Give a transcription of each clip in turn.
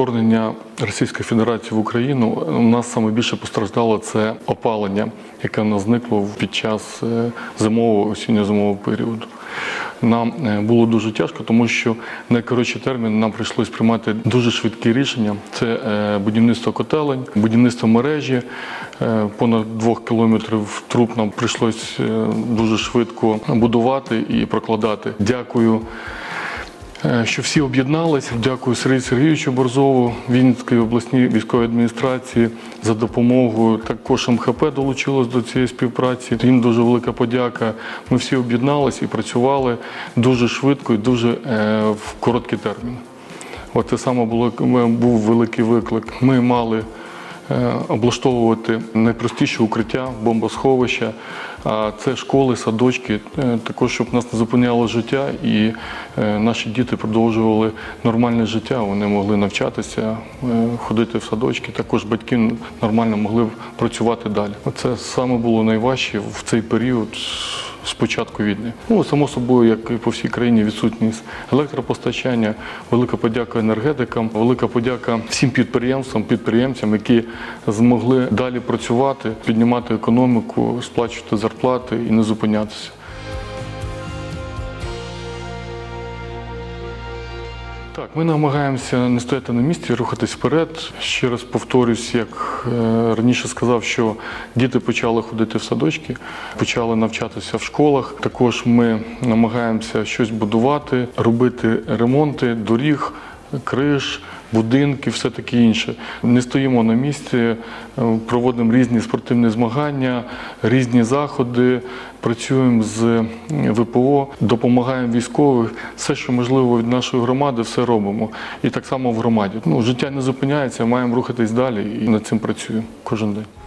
вторгнення Російської Федерації в Україну у нас саме більше постраждало це опалення, яке нас зникло під час е, зимового осінньо-зимового періоду. Нам е, було дуже тяжко, тому що найкоротший термін нам прийшлось приймати дуже швидкі рішення. Це е, будівництво котелень, будівництво мережі. Понад двох кілометрів труб нам прийшлось дуже швидко будувати і прокладати. Дякую. Е, Що всі об'єднались. Дякую Сергію Сергійовичу Борзову, Вінницькій обласній військовій адміністрації за допомогою. Також МХП долучилось до цієї співпраці. Їм дуже велика подяка. Ми всі об'єднались і працювали дуже швидко і дуже е, в короткий термін. От це саме було був великий виклик. Ми мали е, облаштовувати найпростіше укриття, бомбосховища. А це школи, садочки, е, також щоб нас не зупиняло життя, і е, наші діти продовжували нормальне життя. Вони могли навчатися, е, ходити в садочки. Також батьки нормально могли працювати далі. Це саме було найважче в цей період з початку війни. Ну, само собою, як і по всій країні, відсутність електропостачання, велика подяка енергетикам, велика подяка всім підприємствам, підприємцям, які змогли далі працювати, піднімати економіку, сплачувати зарплати і не зупинятися. Так, ми намагаємося не стояти на місці, рухатись вперед. Ще раз повторюсь, як е, раніше сказав, що діти почали ходити в садочки, почали навчатися в школах. Також ми намагаємося щось будувати, робити ремонти доріг, криш, будинки, все таке інше. Не стоїмо на місці, е, проводимо різні спортивні змагання, різні заходи, працюємо з ВПО, допомагаємо військових. Все, що можливо від нашої громади, все робимо. І так само в громаді. Ну, життя не зупиняється, маємо рухатись далі і над цим працюємо кожен день.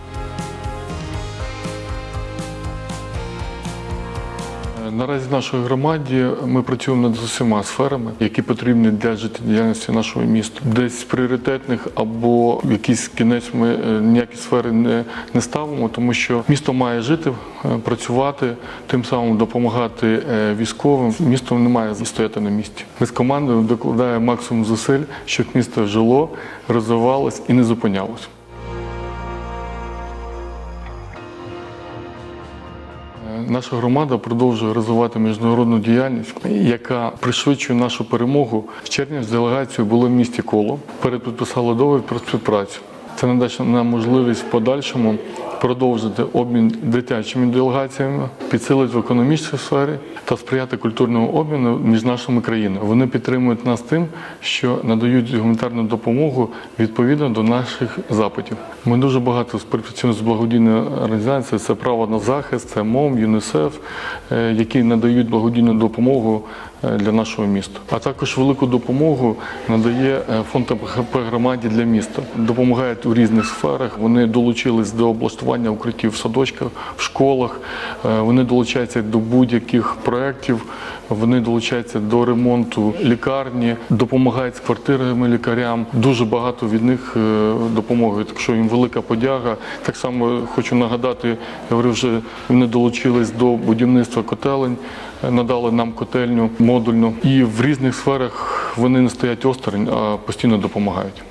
Наразі в нашій громаді ми працюємо над усіма сферами, які потрібні для життєдіяльності нашого міста. Десь пріоритетних або якийсь кінець ми е, ніякі сфери не, не ставимо, тому що місто має жити, е, працювати, тим самим допомагати е, військовим. Місто не має стояти на місці. Ми з командою докладаємо максимум зусиль, щоб місто жило, розвивалось і не зупинялось. Наша громада продовжує розвивати міжнародну діяльність, яка пришвидшує нашу перемогу. В червні з делегацією було в місті коло. перед підписали договір про співпрацю. Це надасть нам можливість в подальшому продовжити обмін дитячими делегаціями, підсилити в економічній сфері та сприяти культурному обміну між нашими країнами. Вони підтримують нас тим, що надають гуманітарну допомогу відповідно до наших запитів. Ми дуже багато співпрацюємо з благодійною організацією. Це право на захист, це МОМ, ЮНІСЕФ, е, які надають благодійну допомогу для нашого міста. А також велику допомогу надає е, фонд по громаді для міста. Допомагають у різних сферах. Вони долучились до облаштування укриттів в садочках, в школах. Е, Вони долучаються до будь-яких проєктів. Вони долучаються до ремонту лікарні, допомагають з квартирами лікарям. Дуже багато від них е, допомоги. Так що їм велика подяга. Так само хочу нагадати, я говорив, вже вони долучились до будівництва котелень, е, надали нам котельню модульну. І в різних сферах вони не стоять осторонь, а постійно допомагають.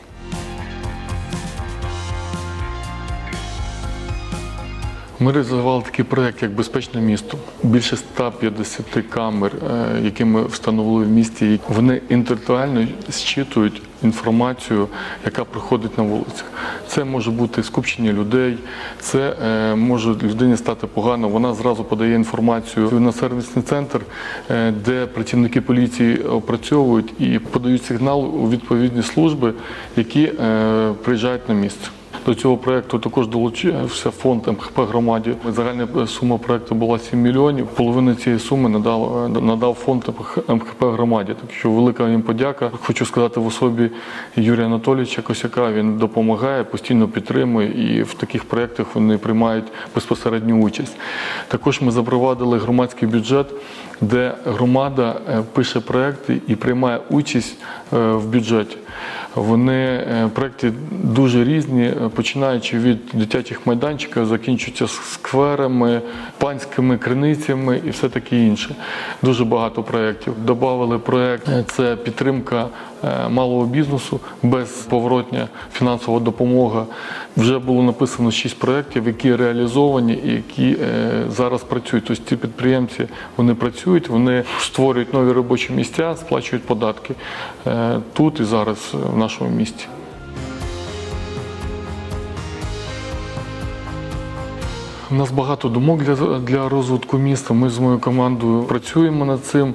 Ми реалізували такий проєкт, як безпечне місто. Більше 150 камер, е, які ми встановили в місті. Вони інтелектуально зчитують інформацію, яка проходить на вулицях. Це може бути скупчення людей, це е, може людині стати погано. Вона зразу подає інформацію на сервісний центр, е, де працівники поліції опрацьовують і подають сигнал у відповідні служби, які приїжджають на місце. До цього проєкту також долучився фонд МХП громаді. Загальна сума проєкту була 7 мільйонів. Половину цієї суми надав, надав фонд МХП громаді. Так що велика їм подяка. Хочу сказати в особі Юрія Анатолійовича Косяка. Він допомагає, постійно підтримує і в таких проєктах вони приймають безпосередню участь. Також ми запровадили громадський бюджет, де громада е, пише проєкти і приймає участь е, в бюджеті. Вони е, проекти дуже різні, е, починаючи від дитячих майданчиків, закінчуються скверами, панськими криницями і все таке інше. Дуже багато проєктів. Добавили проєкт е, це підтримка малого бізнесу, безповоротня фінансова допомога. Вже було написано шість проєктів, які реалізовані і які зараз працюють. Тобто ці підприємці вони працюють, вони створюють нові робочі місця, сплачують податки тут і зараз нашому місті. У нас багато думок для, для розвитку міста. Ми з моєю командою працюємо над цим.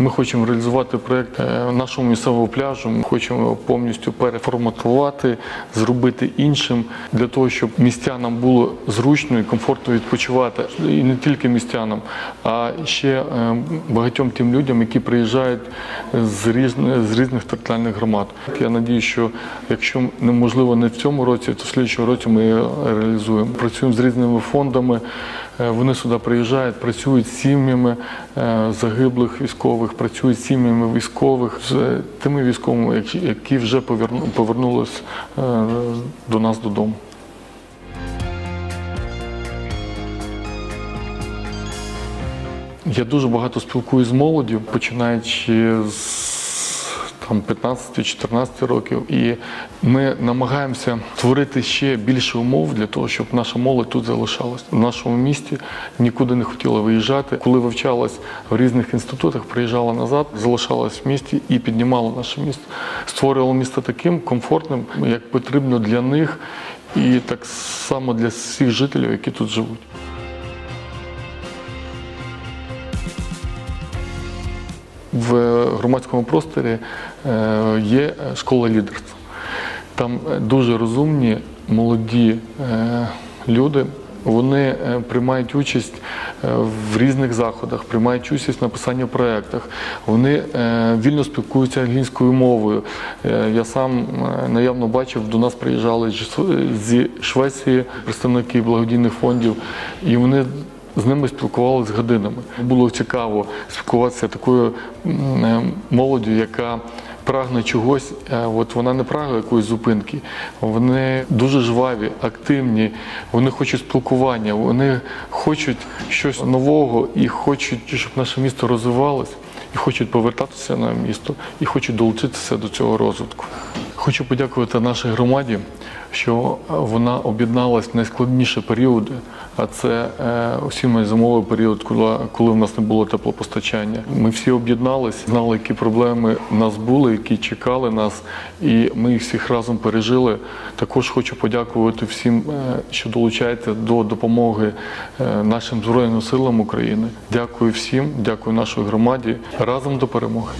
Ми хочемо реалізувати проєкт е, нашого місцевого пляжу. Ми хочемо його повністю переформатувати, зробити іншим для того, щоб містянам було зручно і комфортно відпочивати. І не тільки містянам, а ще е, багатьом тим людям, які приїжджають з різних, з різних територіальних громад. Я надію, що якщо неможливо не в цьому році, то в слідчому році ми реалізуємо. Працюємо з різними фондами. Е, Вони сюди приїжджають, працюють з сім'ями е, загиблих військових, працюють з сім'ями військових, з тими військовими, які- вже повернулись е, до нас додому. Я дуже багато спілкуюсь з молоддю, починаючи з там 15-14 років, і ми намагаємося створити ще більше умов для того, щоб наша молодь тут залишалась. В нашому місті нікуди не хотіла виїжджати. Коли вивчалась в різних інститутах, приїжджала назад, залишалась в місті і піднімала наше місто. Створювала місто таким комфортним, як потрібно для них, і так само для всіх жителів, які тут живуть. В громадському просторі е, є школа лідерства. Там е, дуже розумні, молоді е, люди. Вони приймають участь в різних заходах, приймають участь в написанні проєктах. Вони вільно спілкуються англійською мовою. Я сам наявно бачив, до нас приїжджали зі Швеції представники благодійних фондів, і вони з ними спілкувалися годинами. Було цікаво спілкуватися такою е, молоддю, яка прагне чогось. е, От вона не прагне якоїсь зупинки. Вони дуже жваві, активні, вони хочуть спілкування, вони хочуть щось нового і хочуть, щоб наше місто розвивалось. І хочуть повертатися на місто, і хочуть долучитися до цього розвитку. Хочу подякувати нашій громаді, що вона об'єдналась в найскладніші періоди, а це е, осінньо зимовий період, коли, в нас не було теплопостачання. Ми всі об'єднались, знали, які проблеми в нас були, які чекали нас, і ми їх всіх разом пережили. Також хочу подякувати всім, е, що долучаєте до допомоги е, нашим Збройним силам України. Дякую всім, дякую нашій громаді. Разом до перемоги.